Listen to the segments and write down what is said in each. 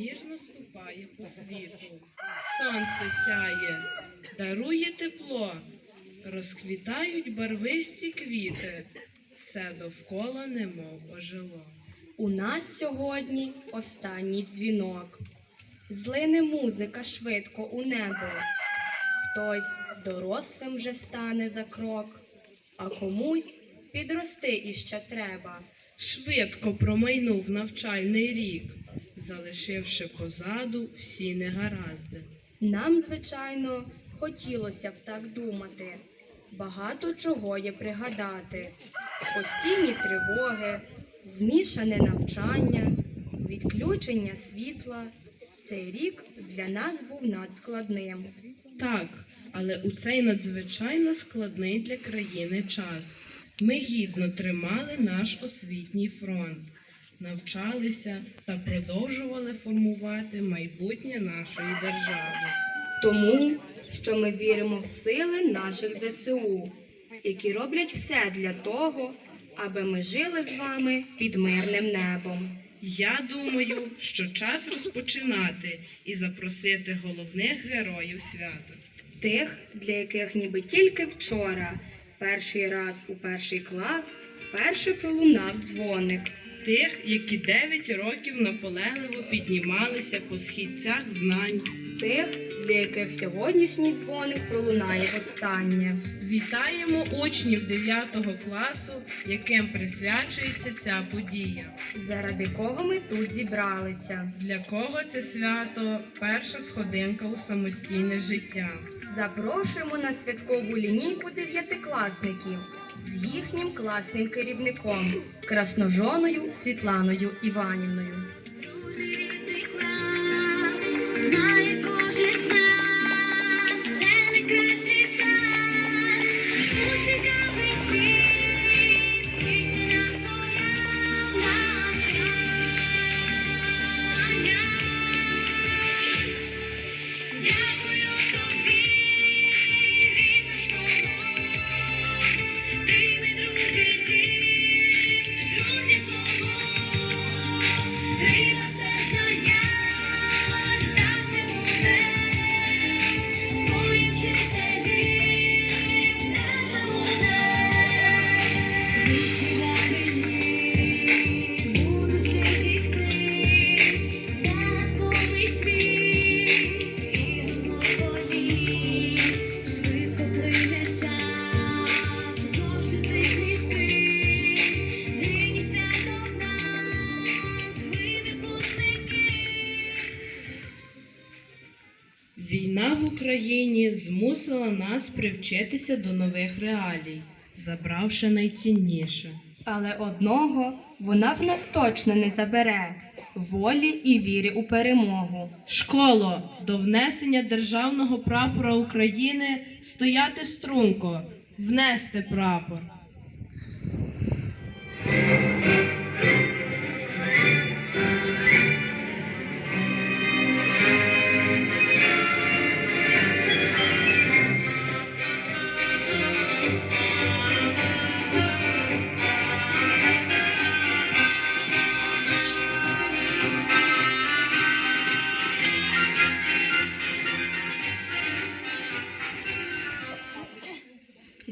ніжно ступає по світу. Сонце сяє, дарує тепло, розквітають барвисті квіти, все довкола немов ожило. У нас сьогодні останній дзвінок. Злине музика швидко у небо. Хтось дорослим вже стане за крок, а комусь підрости іще треба. Швидко промайнув навчальний рік, залишивши позаду всі негаразди. Нам, звичайно, хотілося б так думати. Багато чого є пригадати. Постійні тривоги, змішане навчання, відключення світла. Цей рік для нас був надскладним. Так, але у цей надзвичайно складний для країни час. Ми гідно тримали наш освітній фронт, навчалися та продовжували формувати майбутнє нашої держави. Тому що ми віримо в сили наших ЗСУ, які роблять все для того, аби ми жили з вами під мирним небом. Я думаю, що час розпочинати і запросити головних героїв свята. Тих, для яких ніби тільки вчора, перший раз у перший клас, вперше пролунав дзвоник. Тих, які 9 років наполегливо піднімалися по східцях знань. Тих, для яких сьогоднішній дзвоник пролунає востаннє. Вітаємо учнів 9 класу, яким присвячується ця подія. Заради кого ми тут зібралися. Для кого це свято перша сходинка у самостійне життя. Запрошуємо на святкову лінійку дев'ятикласників з їхнім класним керівником красножоною Світланою Іванівною. Змусила нас привчитися до нових реалій, забравши найцінніше. Але одного вона в нас точно не забере волі і віри у перемогу. Школо, до внесення державного прапора України стояти струнко, внести прапор.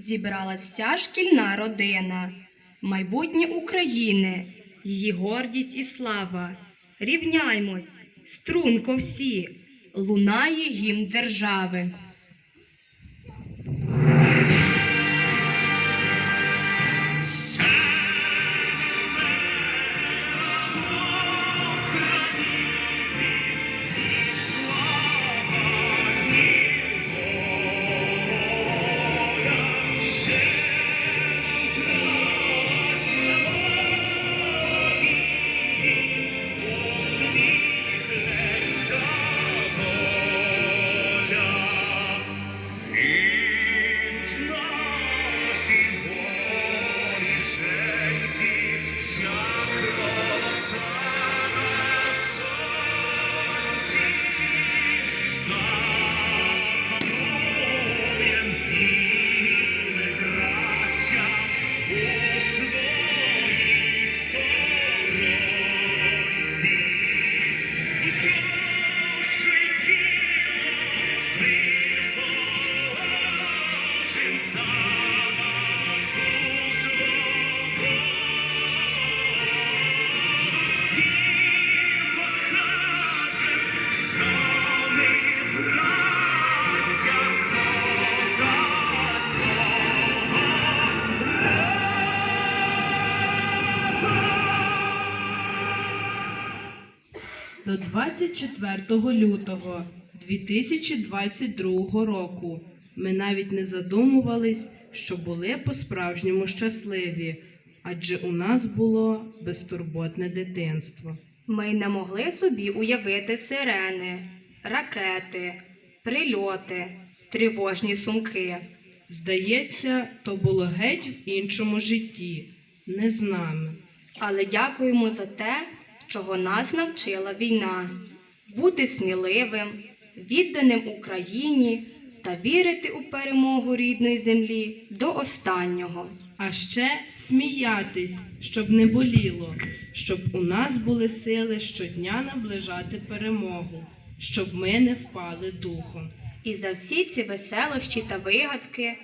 Зібралась вся шкільна родина, майбутнє України, її гордість і слава. Рівняймось, струнко всі, лунає гімн держави. 24 лютого 2022 року ми навіть не задумувались, що були по-справжньому щасливі, адже у нас було безтурботне дитинство. Ми не могли собі уявити сирени, ракети, прильоти, тривожні сумки. Здається, то було геть в іншому житті, не з нами. Але дякуємо за те, чого нас навчила війна бути сміливим, відданим Україні та вірити у перемогу рідної землі до останнього. А ще сміятись, щоб не боліло, щоб у нас були сили щодня наближати перемогу, щоб ми не впали духом. І за всі ці веселощі та вигадки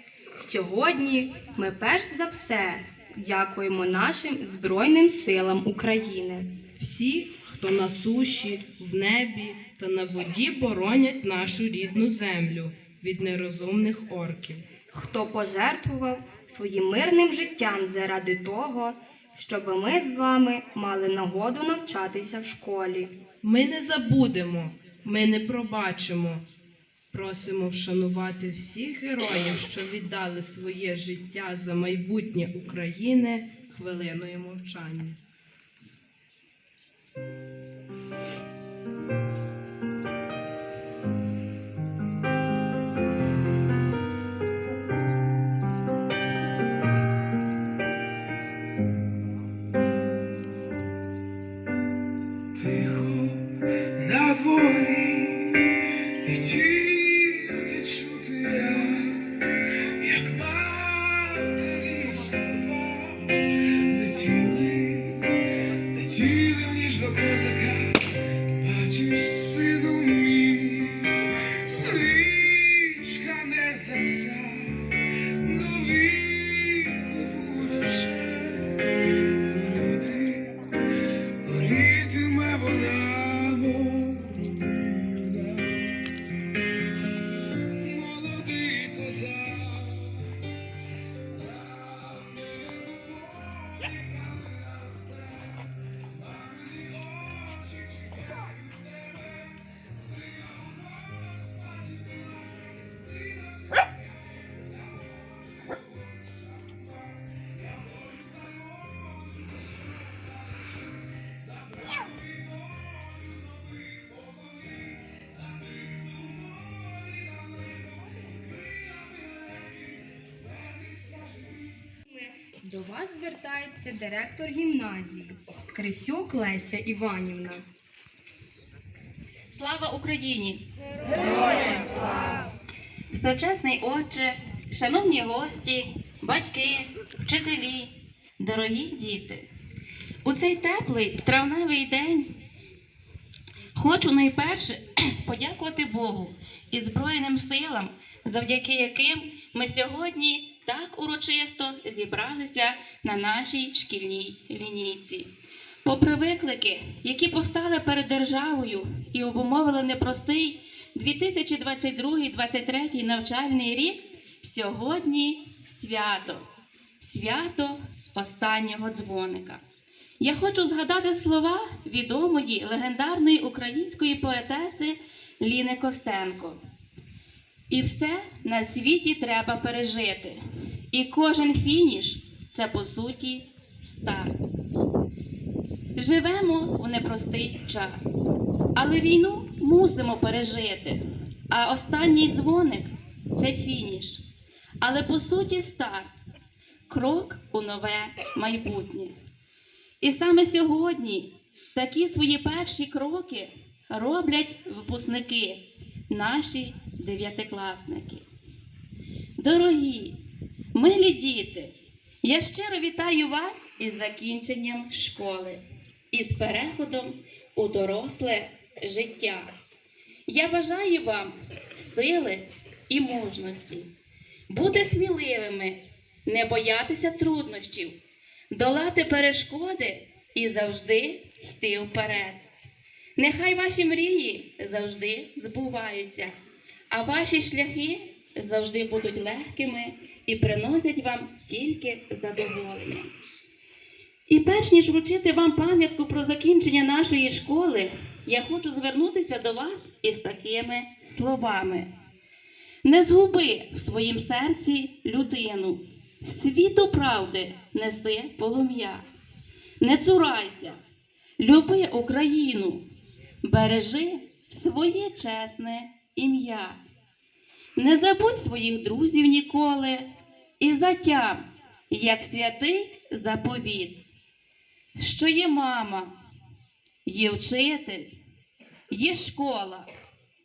сьогодні ми перш за все дякуємо нашим Збройним силам України. Всі, хто на суші, в небі та на воді боронять нашу рідну землю від нерозумних орків. хто пожертвував своїм мирним життям заради того, щоб ми з вами мали нагоду навчатися в школі. Ми не забудемо, ми не пробачимо. Просимо вшанувати всіх героїв, що віддали своє життя за майбутнє України хвилиною мовчання. Thank you. До вас звертається директор гімназії Крисюк Леся Іванівна. Слава Україні! Героям слава! Всечесний отче, шановні гості, батьки, вчителі, дорогі діти. У цей теплий травневий день хочу найперше подякувати Богу і Збройним силам, завдяки яким ми сьогодні так урочисто зібралися на нашій шкільній лінійці. Попри виклики, які постали перед державою і обумовили непростий 2022-2023 навчальний рік, сьогодні свято, свято останнього дзвоника. Я хочу згадати слова відомої легендарної української поетеси Ліни Костенко. І все на світі треба пережити. І кожен фініш це по суті старт. Живемо у непростий час, але війну мусимо пережити. А останній дзвоник це фініш. Але по суті старт крок у нове майбутнє. І саме сьогодні такі свої перші кроки роблять випускники, наші дев'ятикласники. Дорогі, милі діти, я щиро вітаю вас із закінченням школи і з переходом у доросле життя. Я бажаю вам сили і мужності, бути сміливими, не боятися труднощів, долати перешкоди і завжди йти вперед. Нехай ваші мрії завжди збуваються, а ваші шляхи завжди будуть легкими і приносять вам тільки задоволення. І перш ніж вручити вам пам'ятку про закінчення нашої школи, я хочу звернутися до вас із такими словами. Не згуби в своїм серці людину, світу правди неси полум'я. Не цурайся, люби Україну, бережи своє чесне ім'я. Не забудь своїх друзів ніколи і затям, як святий заповіт, що є мама, є вчитель, є школа,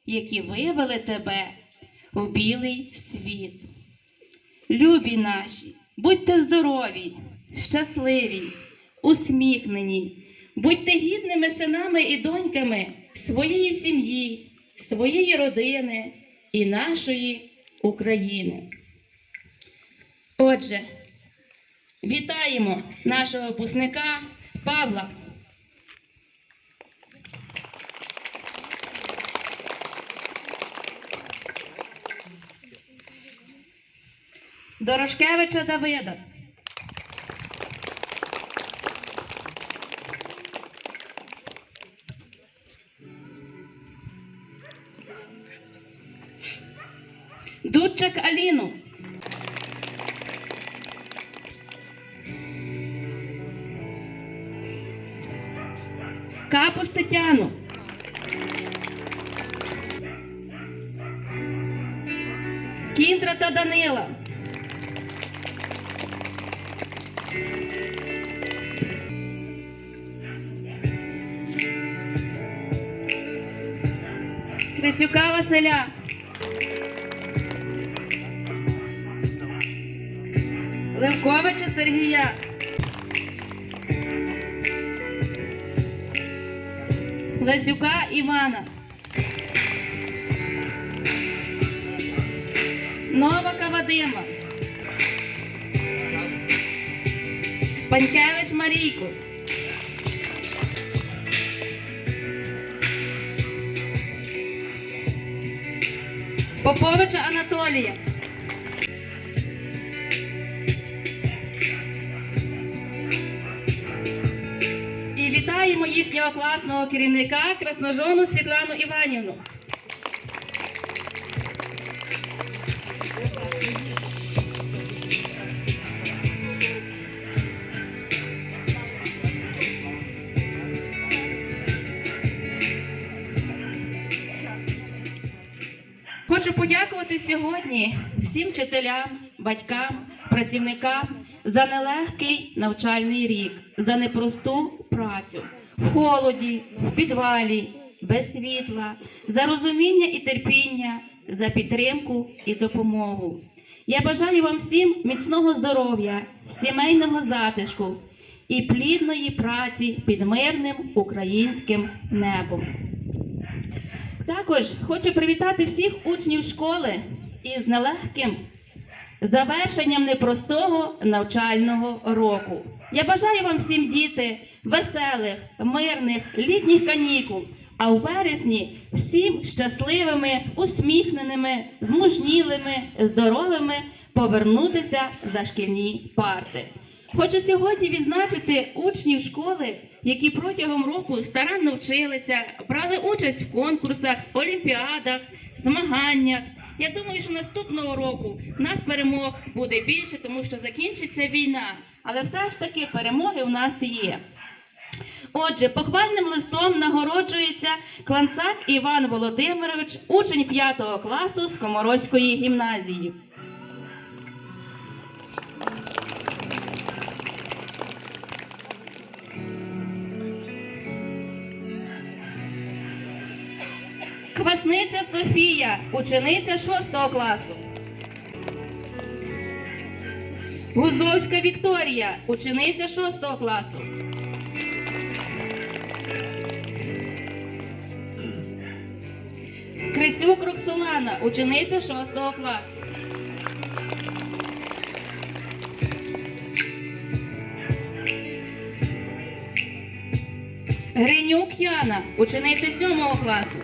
які вивели тебе у білий світ. Любі наші, будьте здорові, щасливі, усміхнені, будьте гідними синами і доньками своєї сім'ї, своєї родини і нашої України. Отже, вітаємо нашого випускника Павла. Дорошкевича Давида. Дудчик Аліну. Капуш Тетяну. Кіндра та Данила. Крисюка Василя. Левковича Сергія. Лесюка Івана. Новака Вадима. Панькевич Марійку. Поповича Анатолія. Їхнього класного керівника Красножону Світлану Іванівну. Хочу подякувати сьогодні всім вчителям, батькам, працівникам за нелегкий навчальний рік, за непросту працю в холоді, в підвалі, без світла, за розуміння і терпіння, за підтримку і допомогу. Я бажаю вам всім міцного здоров'я, сімейного затишку і плідної праці під мирним українським небом. Також хочу привітати всіх учнів школи із нелегким завершенням непростого навчального року. Я бажаю вам всім діти веселих, мирних літніх канікул, а у вересні всім щасливими, усміхненими, змужнілими, здоровими повернутися за шкільні парти. Хочу сьогодні відзначити учнів школи, які протягом року старанно вчилися, брали участь в конкурсах, олімпіадах, змаганнях. Я думаю, що наступного року в нас перемог буде більше, тому що закінчиться війна. Але все ж таки перемоги у нас є. Отже, похвальним листом нагороджується Кланцак Іван Володимирович, учень 5 класу Скоморозької гімназії. Квасниця Софія, учениця 6 класу. Гузовська Вікторія, учениця 6 класу. Крисюк Роксолана, учениця 6 класу. Гринюк Яна, учениця 7 класу.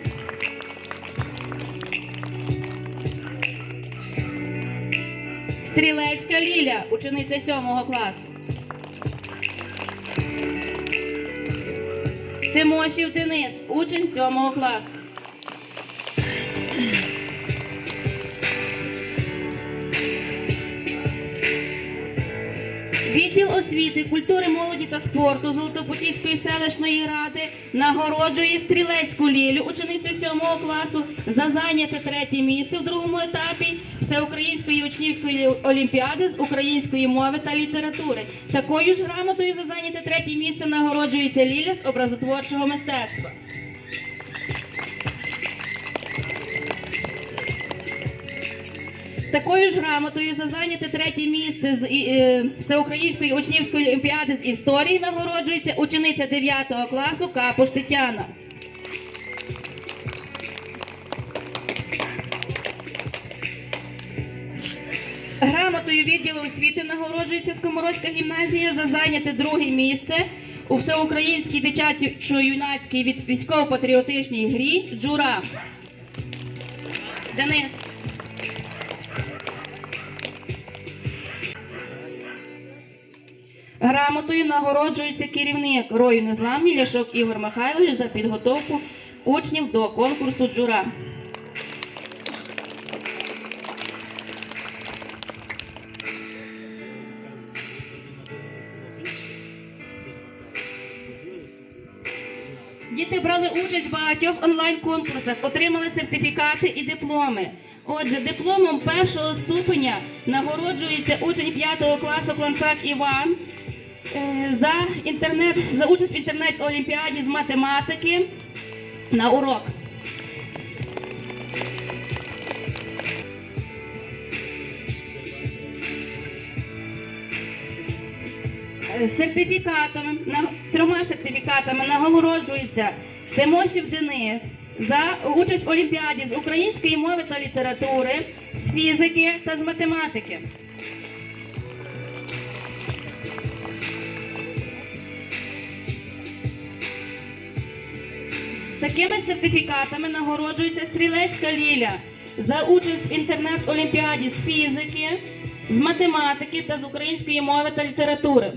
Стрілецька Ліля, учениця 7 класу. Тимошів Денис, учень 7 класу. Відділ освіти, культури, молоді та спорту Золотопутівської селищної ради нагороджує стрілецьку Лілю, ученицю 7 класу, за зайняте третє місце в другому етапі Всеукраїнської учнівської олімпіади з української мови та літератури. Такою ж грамотою за зайняте третє місце нагороджується Ліля з образотворчого мистецтва. Такою ж грамотою за зайняте третє місце з е, Всеукраїнської учнівської олімпіади з історії нагороджується учениця 9 класу Капуш Тетяна. Грамотою відділу освіти нагороджується Скоморозька гімназія за зайняте друге місце у всеукраїнській дитячо-юнацькій від військово-патріотичній грі Джура. Денис. Грамотою нагороджується керівник рою незламні Ляшок Ігор Михайлович за підготовку учнів до конкурсу Джура. Участь в багатьох онлайн-конкурсах, отримали сертифікати і дипломи. Отже, дипломом першого ступеня нагороджується учень 5 класу Кланцак Іван е, за інтернет за участь в інтернет-олімпіаді з математики на урок. Сертифікатами трьома сертифікатами нагороджується Тимошів Денис за участь в олімпіаді з української мови та літератури, з фізики та з математики. Такими ж сертифікатами нагороджується стрілецька Ліля за участь в інтернет-олімпіаді з фізики, з математики та з української мови та літератури.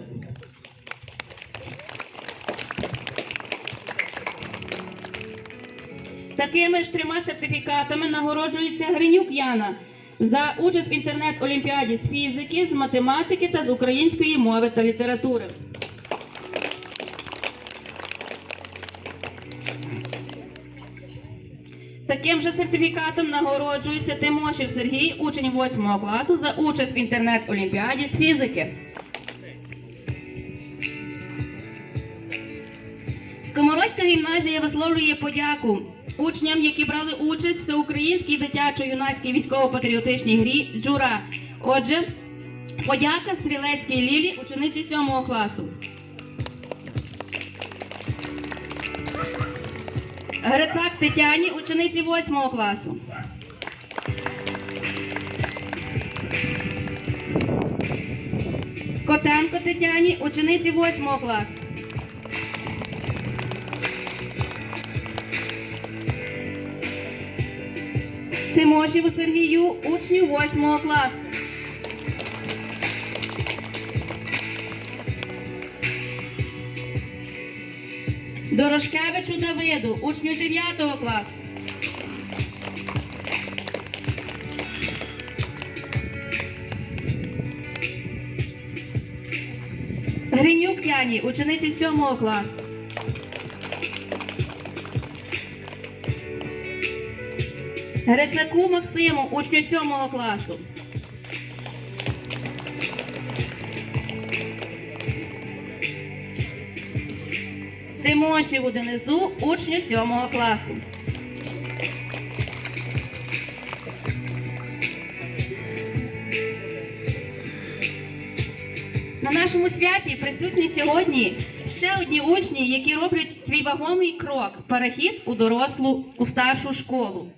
Такими ж трьома сертифікатами нагороджується Гринюк Яна за участь в інтернет-олімпіаді з фізики, з математики та з української мови та літератури. Таким же сертифікатом нагороджується Тимошів Сергій, учень 8 класу, за участь в інтернет-олімпіаді з фізики. Скоморозька гімназія висловлює подяку учням, які брали участь в всеукраїнській дитячо-юнацькій військово-патріотичній грі Джура. Отже, подяка стрілецькій Лілі, учениці 7 класу. Грицак Тетяні, учениці 8 класу. Котенко Тетяні, учениці 8 класу. Тимошіву Сергію, учню 8 класу. Дорошкевичу Давиду, учню 9 класу. Гринюк Яні, учениці 7 класу. Грицаку Максиму, учню 7 класу. Тимошіву Денису, учню 7 класу. На нашому святі присутні сьогодні ще одні учні, які роблять свій вагомий крок перехід у дорослу, у старшу школу.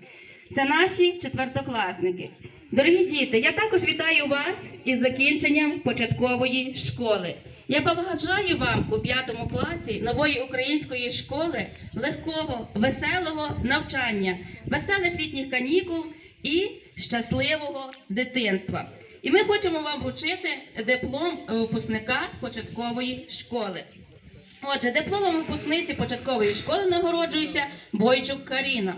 Це наші четвертокласники. Дорогі діти, я також вітаю вас із закінченням початкової школи. Я побажаю вам у п'ятому класі нової української школи легкого, веселого навчання, веселих літніх канікул і щасливого дитинства. І ми хочемо вам вручити диплом випускника початкової школи. Отже, дипломом випускниці початкової школи нагороджується Бойчук Каріна.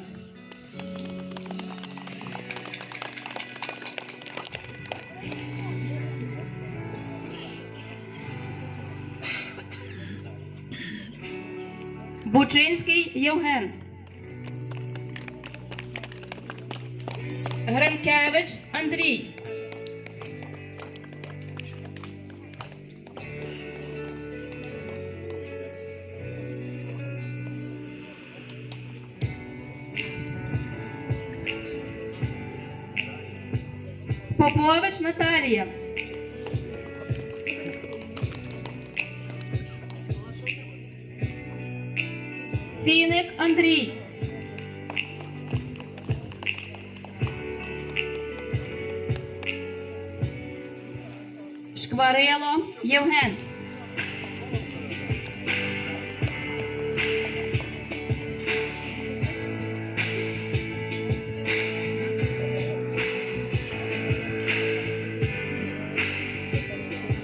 Бучинський Євген. Гринкевич Андрій. Попович Наталія. Ціник Андрій. Шкварило Євген.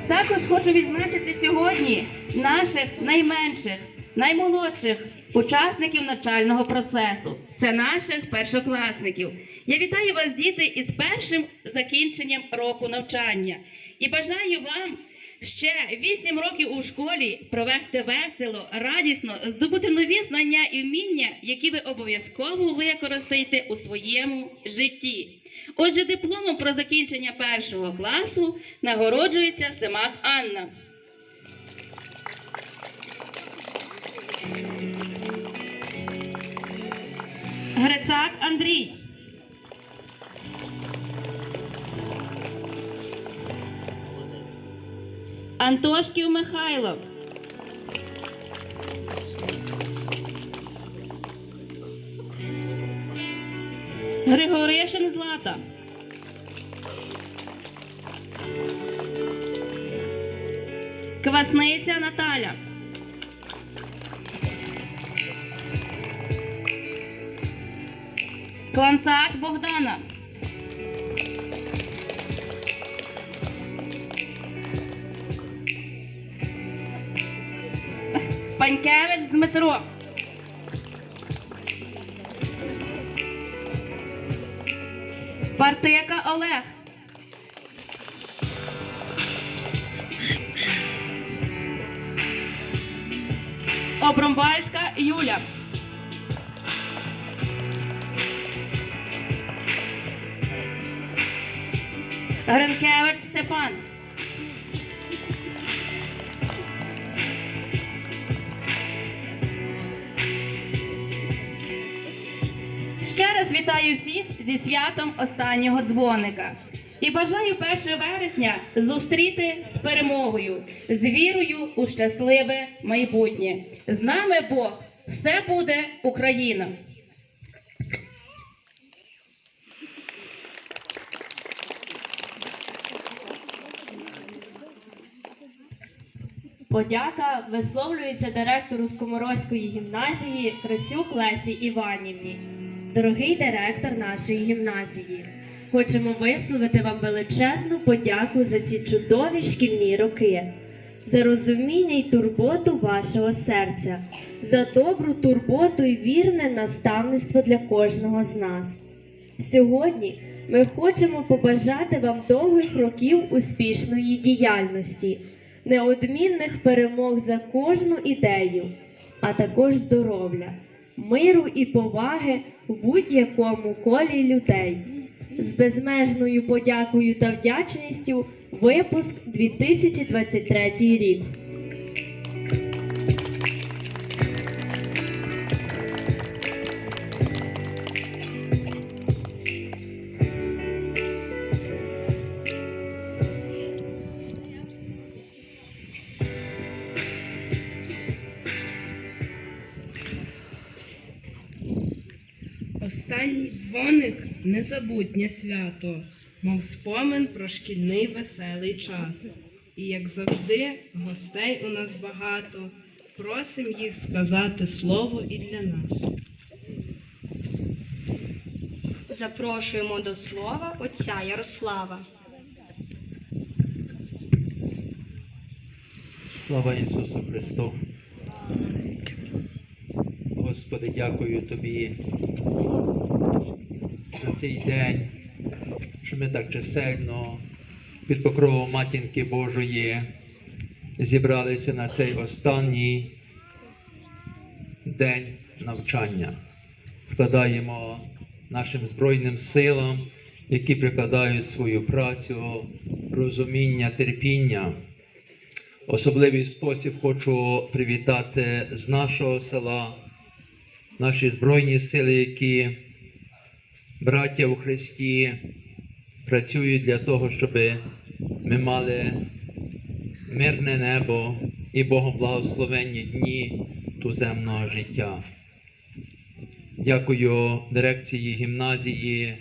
Також хочу відзначити сьогодні наших найменших, наймолодших учасників навчального процесу. Це наших першокласників. Я вітаю вас, діти, із першим закінченням року навчання і бажаю вам ще 8 років у школі провести весело, радісно, здобути нові знання і вміння, які ви обов'язково використаєте у своєму житті. Отже, дипломом про закінчення першого класу нагороджується Семак Анна. Грицак Андрій. Антошків Михайло. Григоришин Злата. Квасниця Наталя. Кланцак Богдана. Панькевич Дмитро. Партика Олег. Обромбайська Юля. Гринкевич Степан. Ще раз вітаю всіх зі святом останнього дзвоника. І бажаю 1 вересня зустріти з перемогою, з вірою у щасливе майбутнє. З нами Бог, все буде Україна. Подяка висловлюється директору Скоморозької гімназії Красюк Лесі Іванівні. Дорогий директор нашої гімназії, хочемо висловити вам величезну подяку за ці чудові шкільні роки, за розуміння і турботу вашого серця, за добру турботу і вірне наставництво для кожного з нас. Сьогодні ми хочемо побажати вам довгих років успішної діяльності, неодмінних перемог за кожну ідею, а також здоров'я, миру і поваги в будь-якому колі людей. З безмежною подякою та вдячністю випуск 2023 рік. Незабутнє свято, мов спомин про шкільний веселий час. І як завжди, гостей у нас багато. Просим їх сказати слово і для нас. Запрошуємо до слова отця Ярослава. Слава Ісусу Христу! Господи, дякую Тобі за цей день, що ми так чисельно під покровом Матінки Божої зібралися на цей останній день навчання. Складаємо нашим Збройним силам, які прикладають свою працю, розуміння, терпіння. Особливий спосіб хочу привітати з нашого села наші Збройні сили, які браття у Христі працюють для того, щоб ми мали мирне небо і Богом благословенні дні туземного життя. Дякую дирекції гімназії,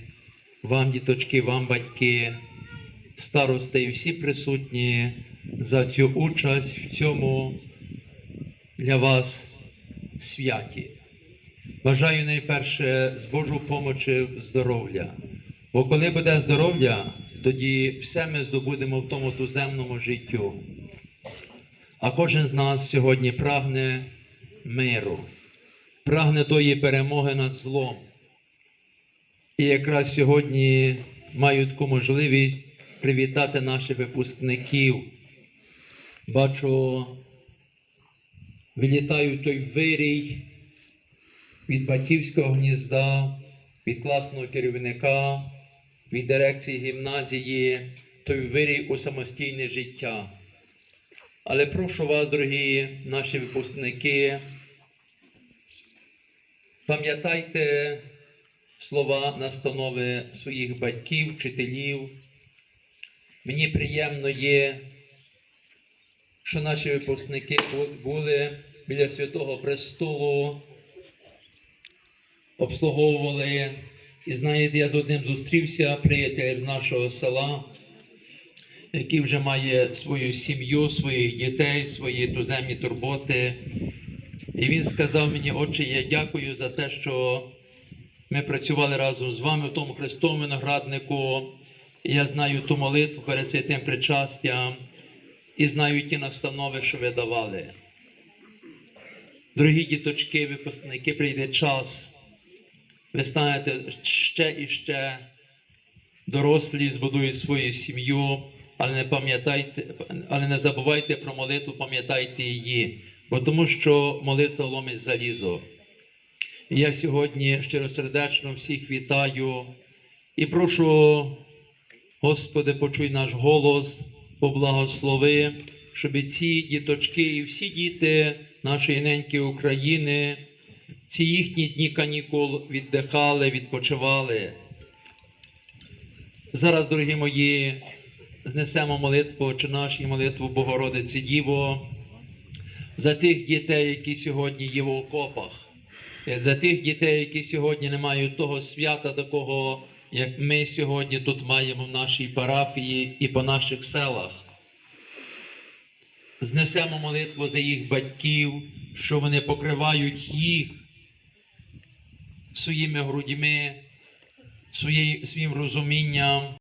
вам, діточки, вам, батьки, старости і всі присутні за цю участь в цьому для вас святі. Бажаю найперше з Божу помочі здоров'я. Бо коли буде здоров'я, тоді все ми здобудемо в тому туземному життю. А кожен з нас сьогодні прагне миру, прагне тої перемоги над злом. І якраз сьогодні маю таку можливість привітати наших випускників. Бачу, вилітають той вирій від батьківського гнізда, від класного керівника, від дирекції гімназії, той вирій у самостійне життя. Але прошу вас, дорогі наші випускники, пам'ятайте слова настанови своїх батьків, вчителів. Мені приємно є, що наші випускники були біля Святого Престолу, обслуговували. І знаєте, я з одним зустрівся, приятелем з нашого села, який вже має свою сім'ю, своїх дітей, свої туземні турботи. І він сказав мені, отче, я дякую за те, що ми працювали разом з вами в тому Христовому винограднику. Я знаю ту молитву перед святим причастям і знаю ті настанови, що ви давали. Дорогі діточки, випускники, прийде час. Ви станете ще і ще дорослі, збудують свою сім'ю, але не пам'ятайте, але не забувайте про молитву, пам'ятайте її, бо тому що молитва ломить залізо. Я сьогодні щиросердечно всіх вітаю і прошу, Господи, почуй наш голос, поблагослови, щоб ці діточки і всі діти нашої неньки України, ці їхні дні канікул віддихали, відпочивали. Зараз, дорогі мої, знесемо молитву чи нашу молитву Богородиці Діво за тих дітей, які сьогодні є в окопах, за тих дітей, які сьогодні не мають того свята, такого, як ми сьогодні тут маємо в нашій парафії і по наших селах. Знесемо молитву за їх батьків, що вони покривають їх своїми грудьми, своїм розумінням.